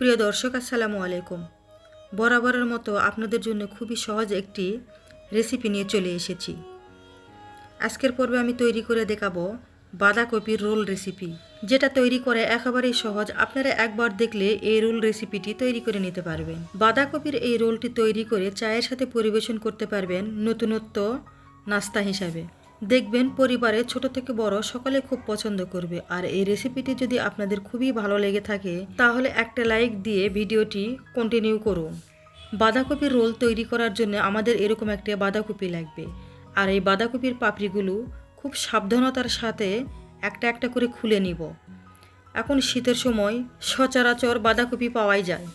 প্রিয় দর্শক, আসসালামু আলাইকুম। বরাবরের মতো আপনাদের জন্য খুবই সহজ একটি রেসিপি নিয়ে চলে এসেছি। আজকের পর্বে আমি তৈরি করে দেখাবো বাঁধাকপির রোল রেসিপি যেটা তৈরি করে একেবারেই সহজ। আপনারা একবার দেখলে এই রোল রেসিপিটি তৈরি করে নিতে পারবেন। বাঁধাকপির এই রোলটি তৈরি করে চায়ের সাথে পরিবেশন করতে পারবেন নতুনত্ব নাস্তা হিসাবে। দেখবেন পরিবারে ছোট থেকে বড় সকলে খুব পছন্দ করবে। আর এই রেসিপিটি যদি আপনাদের খুবই ভালো লেগে থাকে, তাহলে একটা লাইক দিয়ে ভিডিওটি কন্টিনিউ করুন। বাঁধাকপির রোল তৈরি করার জন্য আমাদের এরকম একটা বাঁধাকপি লাগবে। আর এই বাঁধাকপির পাপড়িগুলো খুব সাবধানতার সাথে একটা একটা করে খুলে নিব। এখন শীতের সময় সচরাচর বাঁধাকপি পাওয়াই যায়।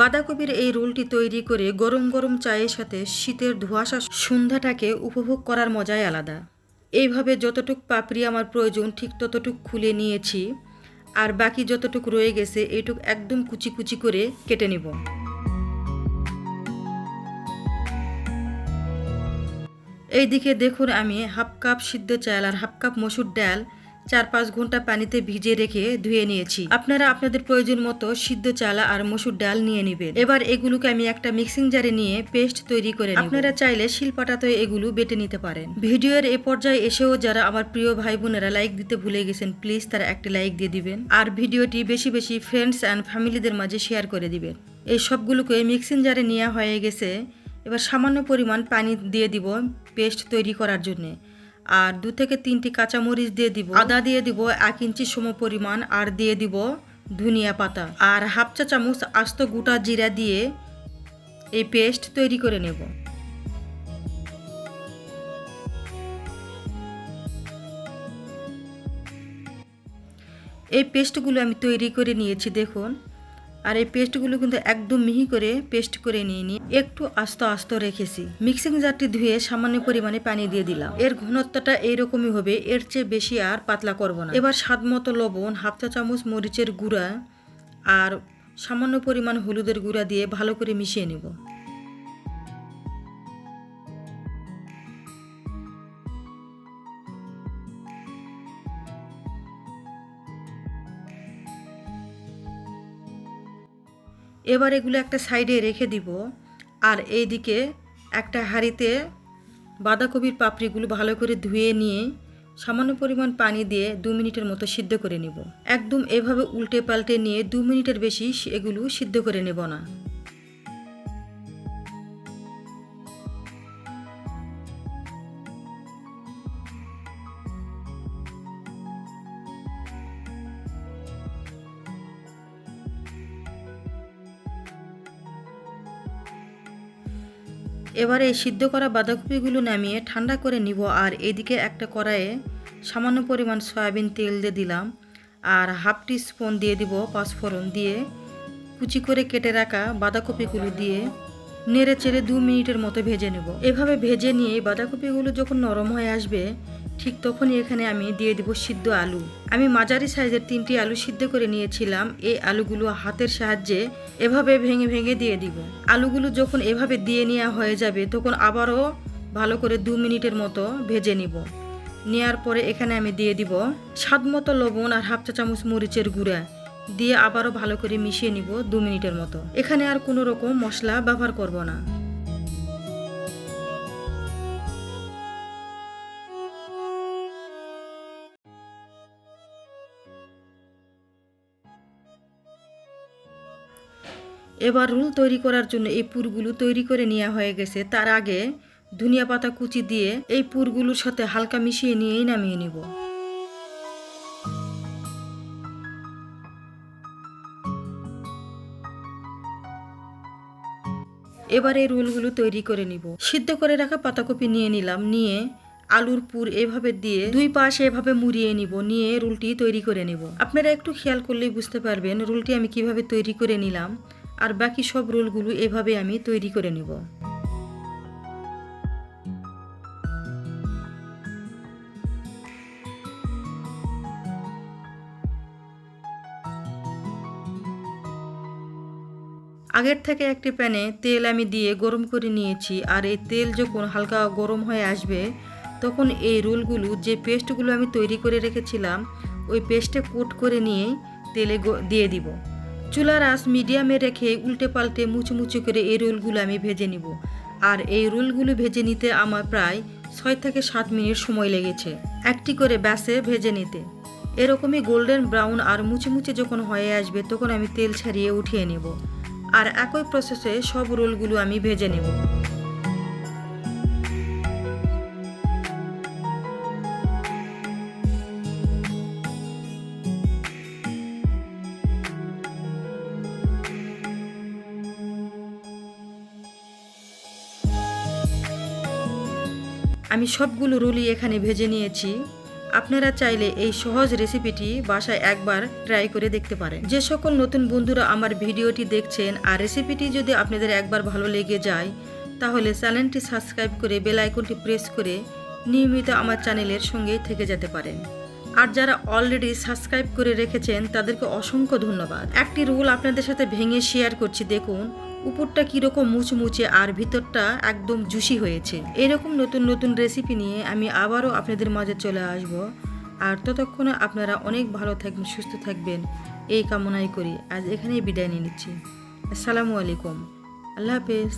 বাঁধাকপির এই রোলটি তৈরি করে গরম গরম চায়ের সাথে শীতের ধোঁয়াশা সন্ধ্যাটাকে উপভোগ করার মজাই আলাদা। এইভাবে যতটুক পাপড়ি আমার প্রয়োজন, ঠিক ততটুক খুলে নিয়েছি। আর বাকি যতটুক রয়ে গেছে, এইটুক একদম কুচি কুচি করে কেটে নিব। এইদিকে দেখুন আমি হাফ কাপ সিদ্ধ চাল আর হাফ কাপ মসুর ডাল চার পাঁচ ঘণ্টা পানিতে ভিজে রেখে ধুয়ে নিয়েছি। আপনারা আপনাদের প্রয়োজন মতো সিদ্ধ চালা আর মসুর ডাল নিয়ে নেবেন। এবার এগুলোকে আমি একটা মিক্সিং জারে নিয়ে পেস্ট তৈরি করে আপনারা চাইলে শিলপাটাতে এগুলো বেটে নিতে পারেন। ভিডিওর এ পর্যায়ে এসেও যারা আমার প্রিয় ভাই বোনেরা লাইক দিতে ভুলে গেছেন, প্লিজ তারা একটা লাইক দিয়ে দিবেন। আর ভিডিওটি বেশি বেশি ফ্রেন্ডস অ্যান্ড ফ্যামিলিদের মাঝে শেয়ার করে দিবেন। এই সবগুলোকে মিক্সিং জারে নেওয়া হয়ে গেছে। এবার সামান্য পরিমাণ পানি দিয়ে দিব পেস্ট তৈরি করার জন্যে। আর দু থেকে তিনটি কাঁচামরিচ দিয়ে দিব। আদা দিয়ে দিব এক ইঞ্চি সম পরিমাণ আর দিয়ে দিব ধনিয়া পাতা। আর হাফ চা চামচ আস্ত গোটা জিরা দিয়ে এই পেস্ট তৈরি করে নেব। এই পেস্টগুলো আমি তৈরি করে নিয়েছি, দেখুন। আর এই পেস্টগুলো কিন্তু একদম মিহি করে পেস্ট করে নিয়ে নিই একটু আস্ত আস্ত রেখেছি। মিক্সিং জারটি ধুয়ে সামান্য পরিমাণে পানি দিয়ে দিলাম। এর ঘনত্বটা এইরকমই হবে, এর চেয়ে বেশি আর পাতলা করব না। এবার স্বাদ মতো লবণ, হাফ চা চামচ মরিচের গুঁড়া আর সামান্য পরিমাণ হলুদের গুঁড়া দিয়ে ভালো করে মিশিয়ে নেব। এবার এগুলো একটা সাইডে রেখে দিব। আর এই দিকে একটা হাঁড়িতে বাঁধাকপির পাপড়িগুলো ভালো করে ধুয়ে নিয়ে সামান্য পরিমাণ পানি দিয়ে দু মিনিটের মতো সিদ্ধ করে নেব। একদম এভাবে উল্টে পাল্টে নিয়ে দু মিনিটের বেশি এগুলো সিদ্ধ করে নেব না। এবারে এই সিদ্ধ করা বাঁধাকপিগুলো নামিয়ে ঠান্ডা করে নিব আর এদিকে একটা কড়াইয়ে সামান্য পরিমাণ সয়াবিন তেল দিয়ে দিলাম আর হাফ টি স্পুন দিয়ে দিব পাঁচফোড়ন দিয়ে কুচি করে কেটে রাখা বাঁধাকপিগুলো দিয়ে নেড়ে চেড়ে দু মিনিটের মতো ভেজে নেব। এভাবে ভেজে নিয়ে বাঁধাকপিগুলো যখন নরম হয়ে আসবে ঠিক তখনই এখানে আমি দিয়ে দিব সিদ্ধ আলু। আমি মাঝারি সাইজের তিনটি আলু সিদ্ধ করে নিয়েছিলাম। এই আলুগুলো হাতের সাহায্যে এভাবে ভেঙে ভেঙে দিয়ে দিব। আলুগুলো যখন এভাবে দিয়ে নেওয়া হয়ে যাবে, তখন আবারও ভালো করে দু মিনিটের মতো ভেজে নিব। নেওয়ার পরে এখানে আমি দিয়ে দিব স্বাদ মতো লবণ আর হাফ চা চামচ মরিচের গুঁড়া। দিয়ে আবারও ভালো করে মিশিয়ে নিব দু মিনিটের মতো। এখানে আর কোনো রকম মশলা ব্যবহার করব না। এবার রোল তৈরি করার জন্য এই পুরগুলো তৈরি করে নেওয়া হয়ে গেছে। তার আগে ধনিয়া পাতা কুচি দিয়ে এই পুরগুলোর সাথে হালকা মিশিয়ে নিয়েই নামিয়ে নিব। এবার এই রোলগুলো তৈরি করে নিব। সিদ্ধ করে রাখা পাতাকপি নিয়ে নিলাম। নিয়ে আলুর পুর এভাবে দিয়ে দুই পাশে এভাবে মুড়িয়ে নিব। নিয়ে রুলটি তৈরি করে নিব। আপনারা একটু খেয়াল করলেই বুঝতে পারবেন রুলটি আমি কীভাবে তৈরি করে নিলাম। আর বাকি সব রোলগুলো এভাবে আমি তৈরি করে নিব। আগের থেকে একটি প্যানে তেল আমি দিয়ে গরম করে নিয়েছি আর এই তেল যখন হালকা গরম হয়ে আসবে, তখন এই রোলগুলো যে পেস্টগুলো আমি তৈরি করে রেখেছিলাম, ওই পেস্টে কোট করে নিয়ে তেলে দিয়ে দিব। চুলার আস মিডিয়ামে রেখে উল্টে পাল্টে মুচমুচু মুচু করে এই রোলগুলো আমি ভেজে নিব। আর এই রোলগুলো ভেজে নিতে আমার প্রায় ছয় থেকে সাত মিনিট সময় লেগেছে একটি করে ব্যাসে ভেজে নিতে। এরকমই গোল্ডেন ব্রাউন আর মুচমুচে মুচে যখন হয়ে আসবে তখন আমি তেল ছাড়িয়ে উঠিয়ে নেব। আর একই প্রসেসে সব রোলগুলো আমি ভেজে নেব। আমি সবগুলো রুলি এখানে ভেজে নিয়েছি। আপনারা চাইলে এই সহজ রেসিপিটি বাসায় একবার ট্রাই করে দেখতে পারেন। যে সকল নতুন বন্ধুরা আমার ভিডিওটি দেখছেন আর রেসিপিটি যদি আপনাদের একবার ভালো লেগে যায়, তাহলে চ্যানেলটি সাবস্ক্রাইব করে বেল আইকনটি প্রেস করে নিয়মিত আমার চ্যানেলের সঙ্গেই থেকে যেতে পারেন। আর যারা অলরেডি সাবস্ক্রাইব করে রেখেছেন, তাদেরকে অসংখ্য ধন্যবাদ। একটি রুল আপনাদের সাথে ভেঙে শেয়ার করছি, দেখুন। উপরটা কীরকম মুচমুচে আর ভিতরটা একদম জুসি হয়েছে। এরকম নতুন নতুন রেসিপি নিয়ে আমি আবারও আপনাদের মাঝে চলে আসব। আর ততক্ষণে আপনারা অনেক ভালো থাকবেন, সুস্থ থাকবেন। এই কামনাই করি। আজ এখানেই বিদায় নিয়ে নিচ্ছি। আসসালামু আলাইকুম। আল্লাহ হাফেজ।